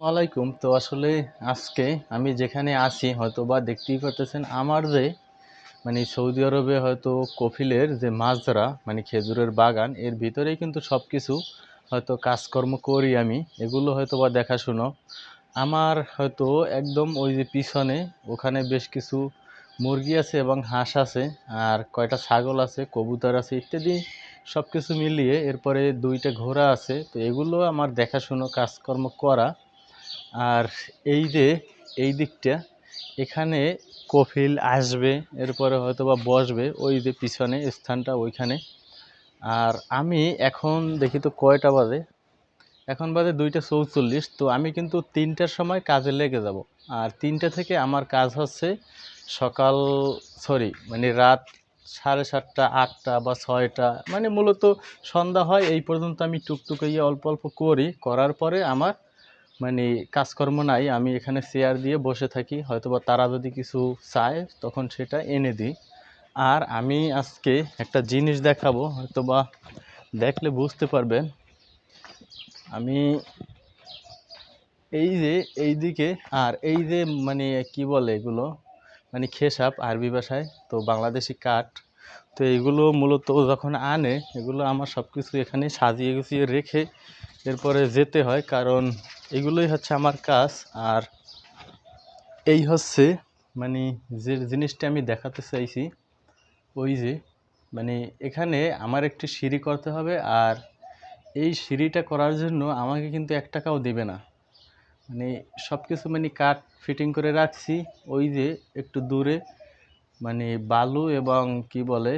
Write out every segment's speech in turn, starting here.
ওয়ালাইকুম তো আসলে আজকে আমি যেখানে আছি হয়তো বা দেখতেই পারতেছেন আমার যে মানে সৌদি আরবে হয়তো কফিলের যে মাজরা মানে খেজুরের বাগান, এর ভিতরেই কিন্তু সব কিছু হয়তো কাজকর্ম করি আমি। এগুলো হয়তো বা দেখাশুনো। আমার হয়তো একদম ওই যে পিছনে, ওখানে বেশ কিছু মুরগি আছে এবং হাঁস আছে, আর কয়টা ছাগল আছে, কবুতর আছে, ইত্যাদি সব কিছু মিলিয়ে এরপরে দুইটা ঘোড়া আছে। তো এগুলো আমার দেখাশুনো, কাজকর্ম করা। আর এই যে, এই দিকটা, এখানে কফিল আসবে, এরপরে হয়তো বা বসবে, ওই যে পিছনে স্থানটা ওইখানে। আর আমি এখন দেখি তো কয়টা বাজে? এখন বাজে দুইটা চৌচল্লিশ, তো আমি কিন্তু তিনটার সময় কাজে লেগে যাব। আর তিনটা থেকে আমার কাজ হচ্ছে সকাল, সরি মানে রাত সাড়ে সাতটা, আটটা বা ছয়টা মানে মূলত সন্ধ্যা হয়, এই পর্যন্ত আমি টুকটুক ইয়ে অল্প অল্প করি। করার পরে আমার মানে কাজকর্ম নাই, আমি এখানে চেয়ার দিয়ে বসে থাকি। হয়তোবা তারা যদি কিছু চায়, তখন সেটা এনে দিই। আর আমি আজকে একটা জিনিস দেখাবো, হয়তোবা দেখলে বুঝতে পারবেন। আমি এই যে এই দিকে আর এই যে মানে কি বলে এগুলো? মানে খেসাপ আরবি ভাষায়, তো বাংলাদেশি কাঠ। তো এগুলো মূলত যখন আনে, এগুলো আমার সব কিছু এখানে সাজিয়ে গুছিয়ে রেখে এরপরে যেতে হয়। কারণ এগুলোই হচ্ছে আমার কাজ। আর এই হচ্ছে মানে যে জিনিসটা আমি দেখাতে চাইছি, ওই যে মানে এখানে আমার একটি সিঁড়ি করতে হবে, আর এই সিঁড়িটা করার জন্য আমাকে কিন্তু এক টাকাও দেবে না। মানে সব কিছু মানে কাঠ ফিটিং করে রাখছি, ওই যে একটু দূরে মানে বালু এবং কি বলে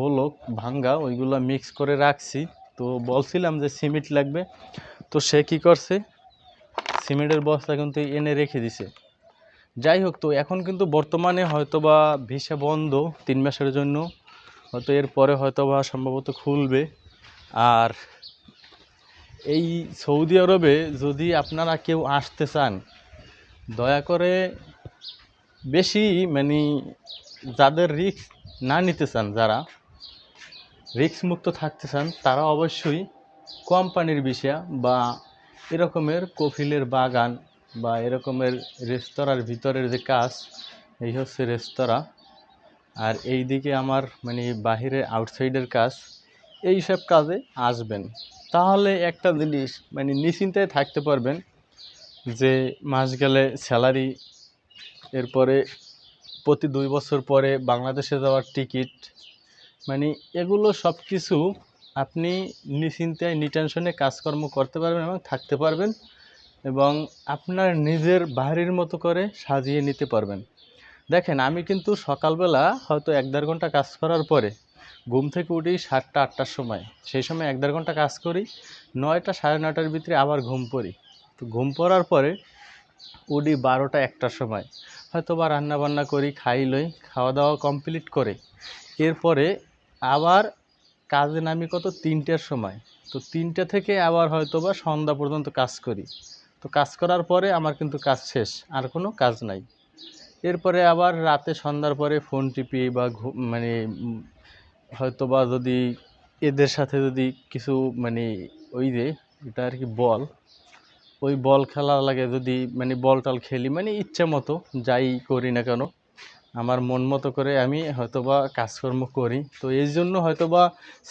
বলক, ভাঙ্গা, ওইগুলো মিক্স করে রাখছি। তো বলছিলাম যে সিমেন্ট লাগবে তো সে কী করছে? সিমেন্টের বস্তা কিন্তু এনে রেখে দিছে। যাই হোক, তো এখন কিন্তু বর্তমানে হয়তো বা ভিসা বন্ধ তিন মাসের জন্য। হয়তো এরপরে হয়তো বা সম্ভবত খুলবে। আর এই সৌদি আরবে যদি আপনারা কেউ আসতে চান, দয়া করে বেশি মানে যাদের রিস্ক না নিতে চান, যারা রিস্ক মুক্ত থাকতে চান, তারা অবশ্যই কোম্পানির বিষয়া বা এরকমের কফিলের বাগান বা এরকমের রেস্তোরাঁর ভিতরের যে কাজ, এই হচ্ছে রেস্তোরাঁ। আর এই দিকে আমার মানে বাহিরে আউটসাইডের কাজ, এই সব কাজে আসবেন। তাহলে একটা জিনিস মানে নিশ্চিন্তায় থাকতে পারবেন যে মাস গেলে স্যালারি, এরপরে প্রতি দুই বছর পরে বাংলাদেশে যাওয়ার টিকিট মানে এগুলো সব কিছু আপনি নিশ্চিন্তায় নিটেনশনে কাজকর্ম করতে পারবেন এবং থাকতে পারবেন এবং আপনার নিজের বাড়ির মতো করে সাজিয়ে নিতে পারবেন। দেখেন, আমি কিন্তু সকালবেলা হয়তো এক দেড় ঘণ্টা কাজ করার পরে ঘুম থেকে উঠি সাতটা, আটটার সময়। সেই সময় এক দেড় ঘণ্টা কাজ করি, নয়টা, সাড়ে নয়টার ভিতরে আবার ঘুম পড়ি। তো ঘুম পড়ার পরে উঠি বারোটা, একটার সময়। হয়তো বা রান্নাবান্না করি, খাই লই, খাওয়া দাওয়া কমপ্লিট করে। এরপরে আবার কাজে নামি কত তিনটের সময়। তো তিনটে থেকে আবার হয়তো বা সন্ধ্যা পর্যন্ত কাজ করি। তো কাজ করার পরে আমার কিন্তু কাজ শেষ, আর কোনো কাজ নাই। এরপরে আবার রাতে সন্ধ্যার পরে ফোন টিপি বা মানে হয়তো বা যদি এদের সাথে যদি কিছু মানে ওই যে, এটা আর কি বল, ওই বল খেলা লাগে যদি মানে বল টল খেলি মানে ইচ্ছে মতো যাই করি না কেন আমার মন মতো করে আমি হয়তোবা কাজকর্ম করি। তো এই জন্য হয়তোবা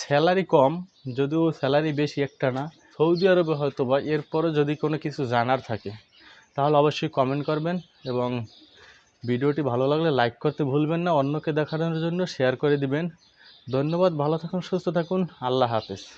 স্যালারি কম, যদিও স্যালারি বেশি একটা না। সৌদি আরবে হয়তোবা এরপরে যদি কোনো কিছু জানার থাকে, তাহলে অবশ্যই কমেন্ট করবেন এবং ভিডিওটি ভালো লাগলে লাইক করতে ভুলবেন না, অন্যকে দেখানোর জন্য শেয়ার করে দিবেন। ধন্যবাদ, ভালো থাকুন, সুস্থ থাকুন, আল্লাহ হাফেজ।